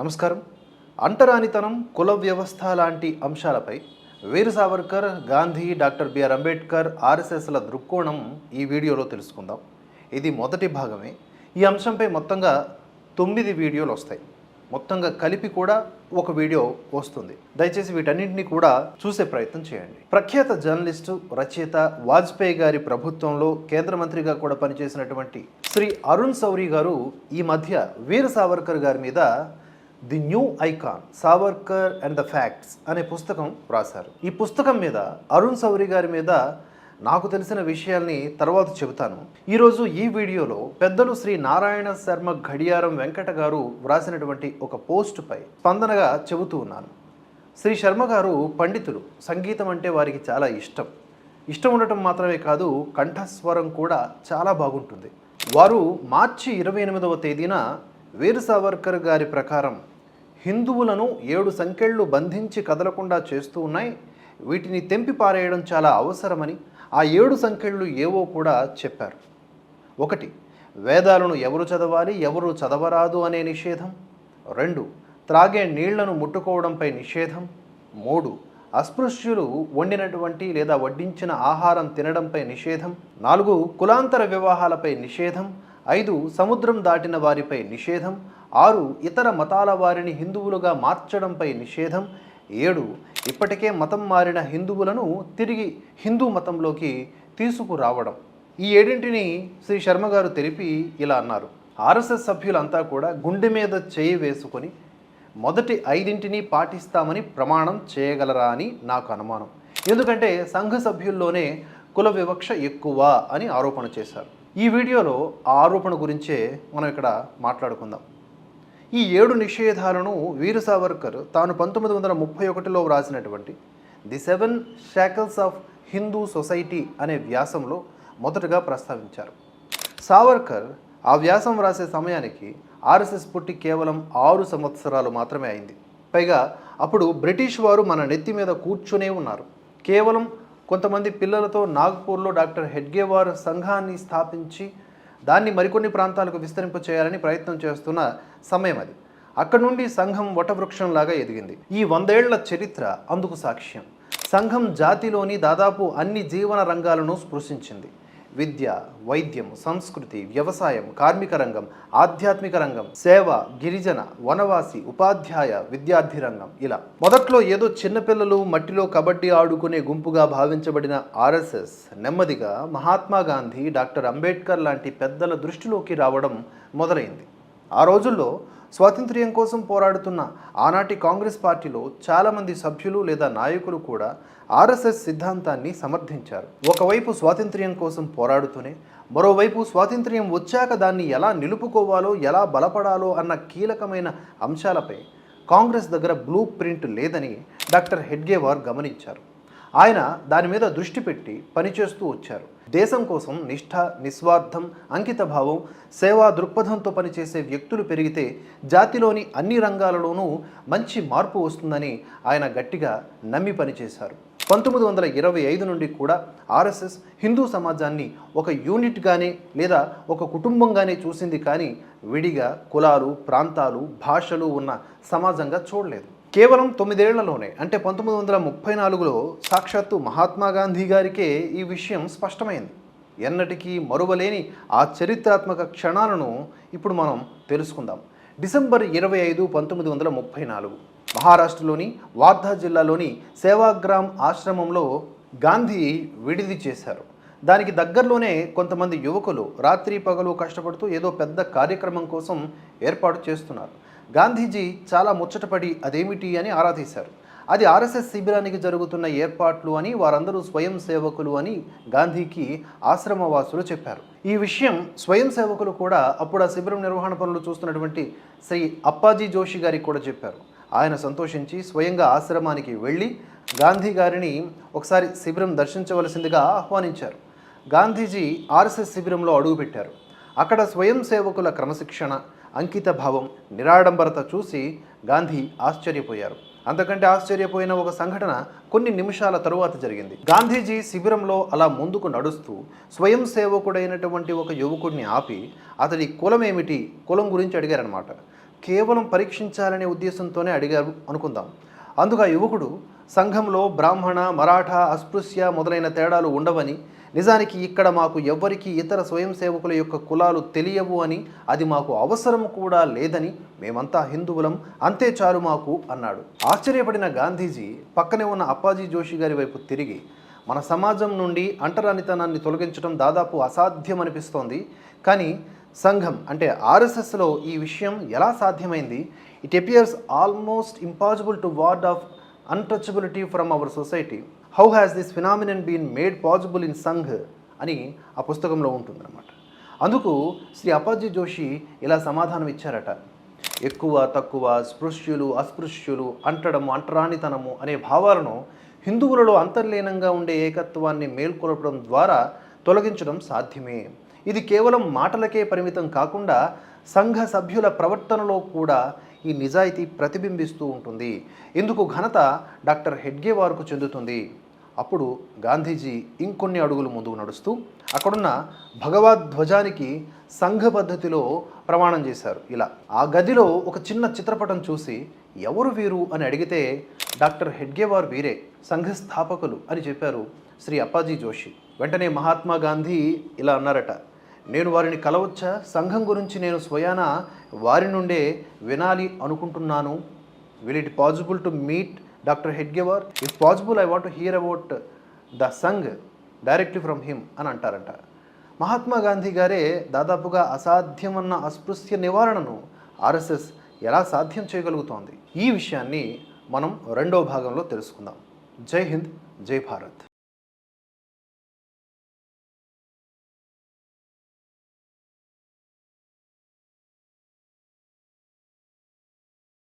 నమస్కారం. అంటరానితనం కుల వ్యవస్థ లాంటి అంశాలపై Veer Savarkar Gandhi doctor B R Ambedkar ఆర్ఎస్ఎస్ల దృక్కోణం ఈ వీడియోలో తెలుసుకుందాం. ఇది మొదటి భాగమే. ఈ అంశంపై మొత్తంగా తొమ్మిది వీడియోలు వస్తాయి. మొత్తంగా కలిపి కూడా ఒక వీడియో వస్తుంది. దయచేసి వీటన్నింటినీ కూడా చూసే ప్రయత్నం చేయండి. ప్రఖ్యాత జర్నలిస్టు రచయిత వాజ్పేయి గారి ప్రభుత్వంలో కేంద్ర మంత్రిగా కూడా పనిచేసినటువంటి శ్రీ అరుణ్ సౌరి గారు ఈ మధ్య వీర సావర్కర్ గారి మీద the new icon Savarkar and the facts అనే పుస్తకం రాశారు ఈ పుస్తకం మీద అరుణ్ సౌరి గారి మీద నాకు తెలిసిన విషయాల్ని తర్వాత చెబుతాను. ఈరోజు ఈ వీడియోలో పెద్దలు శ్రీ నారాయణ శర్మ గడియారం వెంకట గారు వ్రాసినటువంటి ఒక పోస్టుపై స్పందనగా చెబుతూ ఉన్నాను. శ్రీ శర్మ గారు పండితులు సంగీతం అంటే వారికి చాలా ఇష్టం. ఇష్టం ఉండటం మాత్రమే కాదు కంఠస్వరం కూడా చాలా బాగుంటుంది. వారు మార్చి ఇరవై ఎనిమిదవ తేదీన వీర సావర్కర్ గారి ప్రకారం హిందువులను ఏడు సంఖ్యళ్ళు బంధించి కదలకుండా చేస్తూ ఉన్నాయి. వీటిని తెంపి పారేయడం చాలా అవసరమని ఆ ఏడు సంఖ్యళ్ళు ఏవో కూడా చెప్పారు. ఒకటి వేదాలను ఎవరు చదవాలి ఎవరు చదవరాదు అనే నిషేధం. రెండు త్రాగే నీళ్ళను ముట్టుకోవడంపై నిషేధం. మూడు అస్పృశ్యులు వండినటువంటి లేదా వడ్డించిన ఆహారం తినడంపై నిషేధం. నాలుగు కులాంతర వివాహాలపై నిషేధం. ఐదు సముద్రం దాటిన వారిపై నిషేధం ఆరు ఇతర మతాల వారిని హిందువులుగా మార్చడంపై నిషేధం ఏడు ఇప్పటికే మతం మారిన హిందువులను తిరిగి హిందూ మతంలోకి తీసుకురావడం. ఈ ఏడింటిని శ్రీ శర్మ గారు తెలిపి ఇలా అన్నారు. ఆర్ఎస్ఎస్ సభ్యులంతా కూడా గుండె మీద చేయి వేసుకొని మొదటి ఐదింటిని పాటిస్తామని ప్రమాణం చేయగలరా అని నాకు అనుమానం. ఎందుకంటే సంఘ సభ్యుల్లోనే కుల వివక్ష ఎక్కువ అని ఆరోపణ చేశారు. ఈ వీడియోలో ఆ ఆరోపణ గురించే మనం ఇక్కడ మాట్లాడుకుందాం. ఈ ఏడు నిషేధాలను వీర సావర్కర్ తాను పంతొమ్మిది వందల ముప్పై ఒకటిలో వ్రాసినటువంటి the seven shackles of Hindu society అనే వ్యాసంలో మొదటగా ప్రస్తావించారు. సావర్కర్ ఆ వ్యాసం వ్రాసే సమయానికి ఆర్ఎస్ఎస్ పుట్టి కేవలం ఆరు సంవత్సరాలు మాత్రమే అయింది. పైగా అప్పుడు బ్రిటిష్ వారు మన నెత్తి మీద కూర్చునే ఉన్నారు. కేవలం కొంతమంది పిల్లలతో నాగ్పూర్లో డాక్టర్ హెడ్గేవార్ సంఘాన్ని స్థాపించి దాన్ని మరికొన్ని ప్రాంతాలకు విస్తరింప చేయాలని ప్రయత్నం చేస్తున్న సమయం అది. అక్కడ నుండి సంఘం వటవృక్షంలాగా ఎదిగింది. ఈ వందేళ్ళ చరిత్ర అందుకు సాక్ష్యం. సంఘం జాతిలోని దాదాపు అన్ని జీవన రంగాలను స్పృశించింది. విద్య వైద్యం సంస్కృతి వ్యవసాయం కార్మిక రంగం ఆధ్యాత్మిక రంగం సేవ గిరిజన వనవాసి ఉపాధ్యాయ విద్యార్థి రంగం ఇలా. మొదట్లో ఏదో చిన్నపిల్లలు మట్టిలో కబడ్డీ ఆడుకునే గుంపుగా భావించబడిన ఆర్ఎస్ఎస్ నెమ్మదిగా మహాత్మా గాంధీ డాక్టర్ అంబేద్కర్ లాంటి పెద్దల దృష్టిలోకి రావడం మొదలైంది. ఆ రోజుల్లో స్వాతంత్ర్యం కోసం పోరాడుతున్న ఆనాటి కాంగ్రెస్ పార్టీలో చాలామంది సభ్యులు లేదా నాయకులు కూడా ఆర్ఎస్ఎస్ సిద్ధాంతాన్ని సమర్థించారు. ఒకవైపు స్వాతంత్ర్యం కోసం పోరాడుతూనే మరోవైపు స్వాతంత్ర్యం వచ్చాక దాన్ని ఎలా నిలుపుకోవాలో ఎలా బలపడాలో అన్న కీలకమైన అంశాలపై కాంగ్రెస్ దగ్గర బ్లూ ప్రింట్ లేదని డాక్టర్ హెడ్గేవార్ గమనించారు. ఆయన దాని మీద దృష్టి పెట్టి పనిచేస్తూ వచ్చారు. దేశం కోసం నిష్ఠ నిస్వార్థం అంకితభావం సేవా దృక్పథంతో పనిచేసే వ్యక్తులు పెరిగితే జాతిలోని అన్ని రంగాలలోనూ మంచి మార్పు వస్తుందని ఆయన గట్టిగా నమ్మి పనిచేశారు పంతొమ్మిది వందల ఇరవై ఐదు నుండి కూడా ఆర్ఎస్ఎస్ హిందూ సమాజాన్ని ఒక యూనిట్గానే లేదా ఒక కుటుంబంగానే చూసింది కానీ విడిగా కులాలు ప్రాంతాలు భాషలు ఉన్న సమాజంగా చూడలేదు. కేవలం తొమ్మిదేళ్ళలోనే అంటే పంతొమ్మిది వందల ముప్పై నాలుగులో సాక్షాత్తు మహాత్మా గాంధీ గారికే ఈ విషయం స్పష్టమైంది. ఎన్నటికీ మరువలేని ఆ చరిత్రాత్మక క్షణాలను ఇప్పుడు మనం తెలుసుకుందాం. డిసెంబర్ ఇరవై ఐదు పంతొమ్మిది వందల ముప్పై నాలుగు మహారాష్ట్రలోని వార్ధా జిల్లాలోని సేవాగ్రామ్ ఆశ్రమంలో గాంధీ విడిది చేశారు. దానికి దగ్గరలోనే కొంతమంది యువకులు రాత్రి పగలు కష్టపడుతూ ఏదో పెద్ద కార్యక్రమం కోసం ఏర్పాటు చేస్తున్నారు. గాంధీజీ చాలా ముచ్చటపడి అదేమిటి అని ఆరా తీశారు. అది ఆర్ఎస్ఎస్ శిబిరానికి జరుగుతున్న ఏర్పాట్లు అని వారందరూ స్వయం సేవకులు అని గాంధీకి ఆశ్రమవాసులు చెప్పారు. ఈ విషయం స్వయం సేవకులు కూడా అప్పుడు ఆ శిబిరం నిర్వహణ పనులు చూస్తున్నటువంటి శ్రీ అప్పాజీ జోషి గారికి కూడా చెప్పారు. ఆయన సంతోషించి స్వయంగా ఆశ్రమానికి వెళ్ళి గాంధీ గారిని ఒకసారి శిబిరం దర్శించవలసిందిగా ఆహ్వానించారు. గాంధీజీ ఆర్ఎస్ఎస్ శిబిరంలో అడుగుపెట్టారు. అక్కడ స్వయం సేవకుల క్రమశిక్షణ అంకిత భావం నిరాడంబరత చూసి గాంధీ ఆశ్చర్యపోయారు. అంతకంటే ఆశ్చర్యపోయిన ఒక సంఘటన కొన్ని నిమిషాల తరువాత జరిగింది. గాంధీజీ శిబిరంలో అలా ముందుకు నడుస్తూ స్వయం సేవకుడైనటువంటి ఒక యువకుడిని ఆపి అతడి కులం ఏమిటి కులం గురించి అడిగారనమాట కేవలం పరీక్షించాలనే ఉద్దేశంతోనే అడిగారు అనుకుందాం. అందుకు ఆ యువకుడు సంఘంలో బ్రాహ్మణ మరాఠా అస్పృశ్య మొదలైన తేడాలు ఉండవని నిజానికి ఇక్కడ మాకు ఎవ్వరికీ ఇతర స్వయం సేవకుల యొక్క కులాలు తెలియవు అని అది మాకు అవసరం కూడా లేదని మేమంతా హిందువులం అంతే చాలు మాకు అన్నాడు. ఆశ్చర్యపడిన గాంధీజీ పక్కనే ఉన్న అప్పాజీ జోషి గారి వైపు తిరిగి మన సమాజం నుండి అంటరానితనాన్ని తొలగించడం దాదాపు అసాధ్యం అనిపిస్తోంది కానీ సంఘం అంటే ఆర్ఎస్ఎస్లో ఈ విషయం ఎలా సాధ్యమైంది? It appears almost impossible to ward off untouchability from our society how has this phenomenon been made possible in Sangh అని ఆ పుస్తకంలో ఉంటుందన్నమాట. అందుకు శ్రీ అపాజీ జోషి ఇలా సమాధానం ఇచ్చారట. ఎక్కువ తక్కువ స్పృశ్యులు అస్పృశ్యులు అంటడం అంటరానితనము అనే భావాలను హిందువులలో అంతర్లీనంగా ఉండే ఏకత్వాన్ని మేల్కొలపడం ద్వారా తొలగించడం సాధ్యమే. ఇది కేవలం మాటలకే పరిమితం కాకుండా సంఘ సభ్యుల ప్రవర్తనలో కూడా ఈ నిజాయితీ ప్రతిబింబిస్తూ ఉంటుంది. ఇందుకు ఘనత డాక్టర్ హెడ్గేవార్కు చెందుతుంది. అప్పుడు గాంధీజీ ఇంకొన్ని అడుగులు ముందుకు నడుస్తూ అక్కడున్న భగవద్ధ్వజానికి సంఘ పద్ధతిలో ప్రమాణం చేశారు. ఇలా ఆ గదిలో ఒక చిన్న చిత్రపటం చూసి ఎవరు వీరు? అని అడిగితే డాక్టర్ హెడ్గేవార్ వీరే సంఘ స్థాపకులు అని చెప్పారు శ్రీ అప్పాజీ జోషి. వెంటనే మహాత్మా గాంధీ ఇలా అన్నారట నేను వారిని కలవచ్చా? సంఘం గురించి నేను స్వయాన వారి నుండే వినాలి అనుకుంటున్నాను. Will it possible to meet doctor Hedgewar if possible I want to hear about the Sangh directly from him అని అంటారంట. మహాత్మా గాంధీ గారే దాదాపుగా అసాధ్యమన్న అస్పృశ్య నివారణను ఆర్ఎస్ఎస్ ఎలా సాధ్యం చేయగలుగుతోంది? ఈ విషయాన్ని మనం రెండో భాగంలో తెలుసుకుందాం. జై హింద్ జై భారత్.